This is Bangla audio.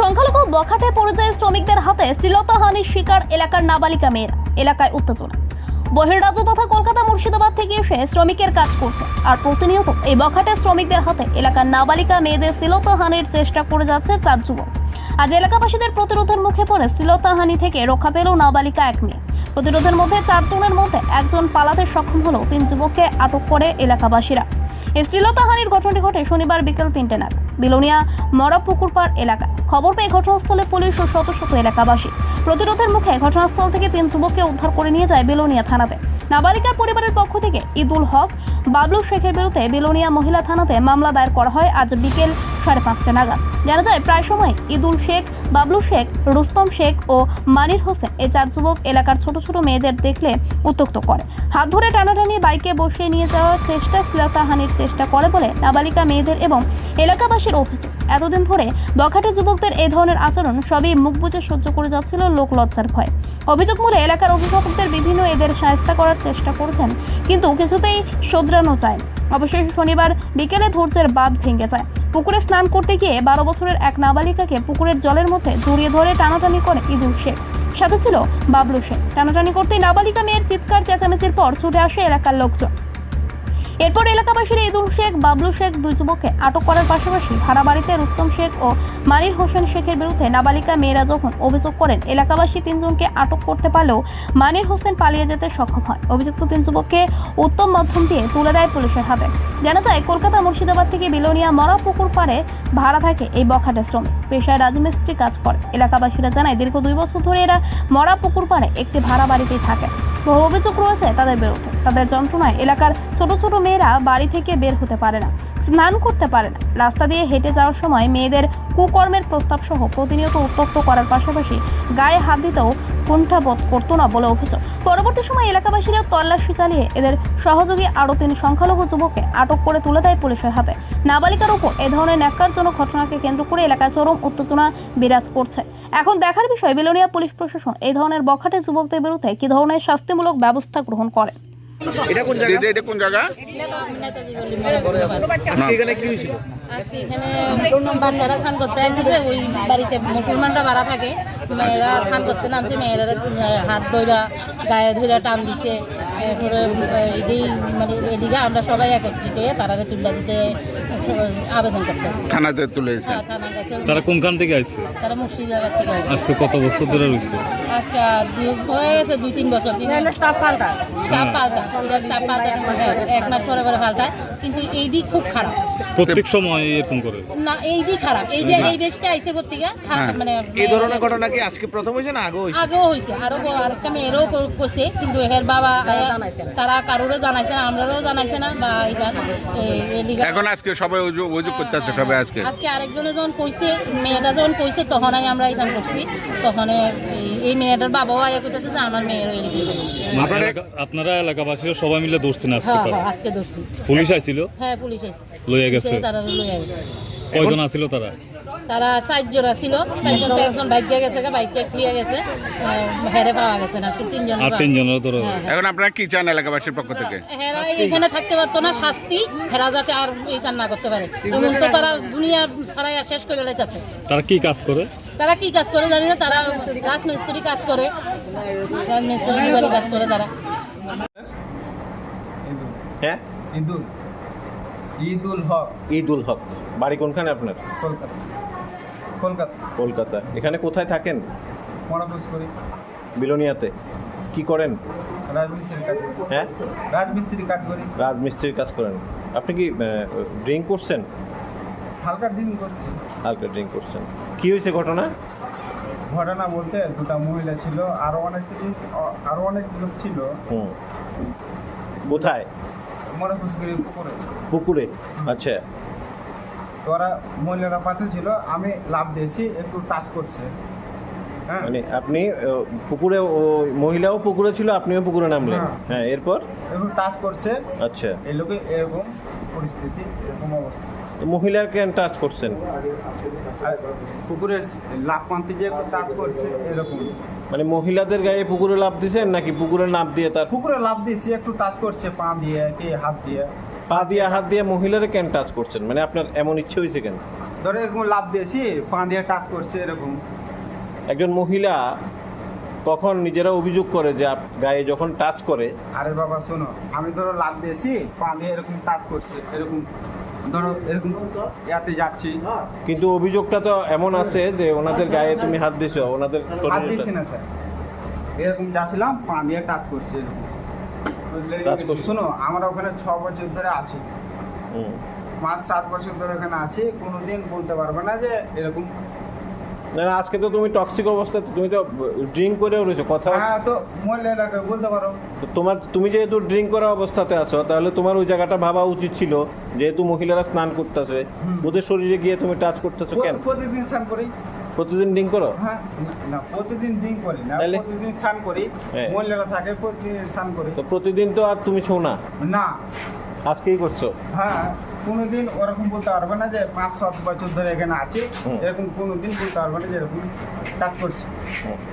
সংখ্যালঘু বখাটে পরিযায়ী শ্রমিকদের হাতে শ্লীলতাহানির শিকার এলাকার নাবালিকা মেয়েরা। এলাকায় উত্তেজনা। বহিরাজ্য তথা কলকাতা মুর্শিদাবাদ থেকে এসে শ্রমিকের কাজ করছে। আর প্রতিনিয়ত এই বখাটে শ্রমিকদের হাতে এলাকার নাবালিকা মেয়েদের শ্লীলতাহানির চেষ্টা করে যাচ্ছে চার যুবক। আজ এলাকাবাসীদের প্রতিরোধের মুখে পড়ে শ্লীলতাহানি থেকে রক্ষা পেল নাবালিকা এক মেয়ে। প্রতিরোধের মধ্যে চারজনের মধ্যে একজন পালাতে সক্ষম হলেও তিন যুবককে আটক করে এলাকাবাসীরা। এই শ্লীলতাহানির ঘটনাটি ঘটে শনিবার বিকেল তিনটে নাগাদ। বিলোনিয়া মরা পুকুরপাড় এলাকা খবর পেয়ে ঘটনাস্থলে পুলিশ ও শত শত এলাকাবাসী। প্রতিরোধের মুখে ঘটনাস্থল থেকে তিন যুবককে উদ্ধার করে নিয়ে যায় বিলোনিয়া থানাতে। নাবালিকার পরিবারের পক্ষ থেকে ঈদুল হক, বাবলু শেখের বিরুদ্ধে বিলোনিয়া মহিলা থানাতে মামলা দায়ের করা হয় আজ বিকেল সাড়ে পাঁচটা নাগাদ। জানা যায়, প্রায় সময় ঈদুল শেখ, বাবলু শেখ, রুস্তম শেখ ও মানির হোসেন এই চার যুবক এলাকার ছোট ছোট মেয়েদের দেখলে উত্তক্ত করে। হাত ধরে টানাটানি বাইকে বসিয়ে নিয়ে যাওয়ার চেষ্টা শ্লীলতাহানির চেষ্টা করে বলে নাবালিকা মেয়েদের এবং এলাকাবাসীর অভিযোগ। এতদিন ধরে বখাটে যুবকদের এই ধরনের আচরণ সবই মুখ বুজে সহ্য করে যাচ্ছিল লোক লজ্জার ভয়। অভিযোগ মূলে এলাকার অভিভাবকদের বিভিন্ন এদের সাহায্য করার চেষ্টা করছেন, কিন্তু কিছুতেই শোধরানো যায়। অবশেষে শনিবার বিকেলে ধৈর্যের বাঁধ ভেঙে যায়। পুকুরে স্নান করতে গিয়ে বারো বছরের এক নাবালিকাকে পুকুরের জলের মধ্যে জড়িয়ে ধরে টানাটানি করে ঈদুল শেখ সাথে ছিল বাবলু শেখ টানাটানি করতেই নাবালিকা মেয়ের চিৎকার, চেঁচামেচির পর ছুটে আসে এলাকার লোকজন। এরপর এলাকাবাসীরা ঈদুল শেখ, বাবলু শেখ দুই যুবককে আটক করার পাশাপাশি ভাড়া বাড়িতে রুস্তম শেখ ও মানির হোসেন শেখের বিরুদ্ধে নাবালিকা মেয়েরা যখন অভিযোগ করেন, এলাকাবাসী তিনজনকে আটক করতে পারলেও মানির হোসেন পালিয়ে যেতে সক্ষম হয় অভিযুক্ত তিন যুবককে উত্তম মাধ্যম দিয়ে তুলে দেয় পুলিশের হাতে। জানা যায়, কলকাতা মুর্শিদাবাদ থেকে বিলোনিয়া মরা পুকুর পাড়ে ভাড়া থাকে এই বখাটে শ্রমিক। পেশায় রাজমিস্ত্রি কাজ করে। এলাকাবাসীরা জানায়, দীর্ঘ দুই বছর ধরে এরা মরা পুকুর পাড়ে একটি ভাড়া বাড়িতেই থাকে। বহু অভিযোগ রয়েছে তাদের বিরুদ্ধে। তাদের যন্ত্রণায় এলাকার ছোট ছোট মেয়েরা বাড়ি থেকে বের হতে পারে না, স্নান করতে পারে না। রাস্তা দিয়ে হেঁটে যাওয়ার সময় মেয়েদের কুকর্মের প্রস্তাব সহ প্রতিনিয়ত উত্তক্ত করার পাশাপাশি গায়ে হাত দিতেও কুণ্ঠাবোধ করতো না বলে অভিযোগ। পরবর্তী সময় এলাকাবাসীরা তল্লাশি চালিয়ে এদের সহযোগী আরও তিন সংখ্যালঘু যুবককে আটক করে তুলে দেয় পুলিশের হাতে। নাবালিকার উপর এ ধরনের ন্যাক্কারজনক ঘটনাকে কেন্দ্র করে এলাকায় চরম উত্তেজনা বিরাজ করছে। এখন দেখার বিষয়, বিলোনিয়া পুলিশ প্রশাসন এই ধরনের বখাটে যুবকদের বিরুদ্ধে কি ধরনের শাস্তিমূলক ব্যবস্থা গ্রহণ করে? এটা কোন জায়গা? দিদি এটা কোন জায়গা? আজকে এখানে কি হয়েছিল? আজকে এখানে বাচ্চারা স্নান করতে আসছে ওই বাড়িতে মুসলমানরা ভাড়া থাকে। মেয়েরা স্নান করতে নামছে মেয়েরা হাত ধরা গায়ে ধরে টান দিছে। এরপরে এদিকে মানে এদিকে আমরা সবাই একত্রিত হয়ে তারারে তুলে দিতে আবেদন করতে থানাতে হ্যাঁ, তারা কোনখান থেকে আসছে তারা মুর্শিদাবাদ থেকে আসছে আজকে কত বছর ধরে রয়েছে? আজকে হয়ে গেছে দুই তিন বছর। স্টাফ পাল্টা। স্টাফ পাল্টা। স্টাফ পাল্টা হ্যাঁ, এক মাস পরে পরে পাল্টায়। কিন্তু এই দিক খুব খারাপ। প্রত্যেক সময় এরকম করে? না এই দিক খারাপ। এই যে এই বেশটা আইছে ভর্তিকা হ্যাঁ। মানে এই ধরনের ঘটনা কি আজকে প্রথম হয়েছে না আগে হয়েছে? আগেও হয়েছে। আরও আরেকটা মেয়েরও করছে কিন্তু এর বাবা তারা কারোরও জানাইছে না আমরাও জানাইছে না বা এটা এখন আজকে সবাই অভিযোগ অভিযোগ করতেছে সবাই আজকে। আজকে আরেকজনে যখন কইছে মেয়েটা যখন কইছে তখন আমরা এটা করছি। তখন এই মেয়েটার বাবাও আয়া কইতেছে যে আমার মেয়ে মানে আপনারা- এলাকা- আপনারা এলাকাবাসীরা সবাই মিলে ধরছেন আজকে হ্যাঁ হ্যাঁ আজকে ধরছি পুলিশ আইছিল? হ্যাঁ পুলিশ আইছে। লইয়া গেছে? তারা লইয়া গেছে। কয়জন আছিল তারা? তারা চারজন ছিল। চারজন তো একজন বাইক দিয়ে গেছে বাইকটা ক্লিয়ার গেছে। আহ, হেরে পাওয়া গেছে না তিনজন আর তিনজনের ধরো হ্যাঁ, এখন আপনারা কি চান এলাকাবাসীর পক্ষ থেকে? হেরা এখানে থাকতে পারতো না শাস্তি। হেরা যাতে আর এই কাজ না করতে পারে। এমন তো তারা দুনিয়া ছাড়াই আর শেষ করে লাইতেছে। তারা কি কাজ করে? তারা কি কাজ করে জানি না তারা রাজমিস্ত্রি কাজ করে। রাজমিস্ত্রি কাজ করে তারা। হ্যাঁ? ঈদুল হক। ঈদুল হক। বাড়ি কোনখানে আপনার? কলকাতা। কলকাতা। কলকাতা। এখানে কোথায় থাকেন? মরাপুস করি বিলোনিয়াতে। কি করেন? রাজমিস্ত্রির কাজ হ্যাঁ? রাজমিস্ত্রি কাজ করি। রাজমিস্ত্রির কাজ করেন। আপনি কি ড্রিঙ্ক করছেন? হালকা দিন করছি। হালকা ড্রিঙ্ক করছেন। কি হয়েছে ঘটনা? ঘটনা বলতে দুটা মহিলা ছিল আরও অনেক কিছু আরও অনেক লোক ছিল। হুম। কোথায়? করি পুকুরে। পুকুরে। আচ্ছা। তো ওরা মহিলারা পাশে ছিল আমি লাভ দিয়েছি একটু টাচ করছে। হ্যাঁ? মানে আপনি পুকুরে মহিলাও পুকুরে ছিল আপনিও পুকুরে নামলেন? হ্যাঁ। হ্যাঁ এরপর? একটু টাচ করছে। আচ্ছা। এই লোকে এরকম পরিস্থিতি এরকম অবস্থা। মহিলার কেন টাচ করছেন? পুকুরের লাভ মানতে যে একটু টাচ করছে এরকম। মানে মহিলাদের গায়ে পুকুরে লাভ দিয়েছেন নাকি পুকুরে লাভ দিয়ে তার পুকুরে লাভ দিয়েছি একটু টাচ করছে পা দিয়ে কি হাত দিয়ে। পা দিয়ে হাত দিয়ে মহিলারে কেন টাচ করছেন? মানে আপনার এমন ইচ্ছে হয়েছে কেন? ধরো এরকম লাভ দিয়েছি পা দিয়ে টাচ করছে এরকম। একজন মহিলা কখন নিজেরা অভিযোগ করে যে আপ- গায়ে যখন টাচ করে আরে বাবা শোনো আমি ধরো লাভ দিয়েছি পা দিয়ে এরকম টাচ করছে এরকম। ধরো এরকম ইয়াতে যাচ্ছি। কিন্তু অভিযোগটা তো এমন আছে যে ওনাদের গায়ে তুমি হাত দিছো ওনাদের হাত শরীরে না স্যার। এরকম যাচ্ছিলাম পা দিয়ে টাচ করছে এরকম। করছে? শোনো আমরা ওখানে ছ বছর ধরে আছি। হুম। পাঁচ সাত বছর ধরে ওখানে আছি কোনোদিন বলতে পারবে না যে এরকম। না না, আজকে তো তুমি টক্সিক অবস্থাতে তুমি তো ড্রিঙ্ক করেও রয়েছো কথা হ্যাঁ তো মহিলা এলাকায় বলতে পারো। তো তোমার তুমি যেহেতু ড্রিঙ্ক করা অবস্থাতে আছো তাহলে তোমার ওই জায়গাটা ভাবা উচিত ছিল যেহেতু মহিলারা স্নান করতেছে। ওদের শরীরে গিয়ে তুমি টাচ করতেছো কেন? প্রতিদিন স্নান করি। প্রতিদিন ড্রিঙ্ক করো হ্যাঁ না প্রতিদিন ড্রিঙ্ক করি না? প্রতিদিন স্নান করি হ্যাঁ। মহিলারা থাকে প্রতিদিন স্নান করি তো প্রতিদিন তো আর তুমি ছৌ না না আজকেই করছ হ্যাঁ কোনোদিন ওরকম বলতে পারবে না যে পাঁচ সাত বছর ধরে এখানে আছি। এরকম কোনোদিন বলতে পারবে না যে এরকম কাজ করছি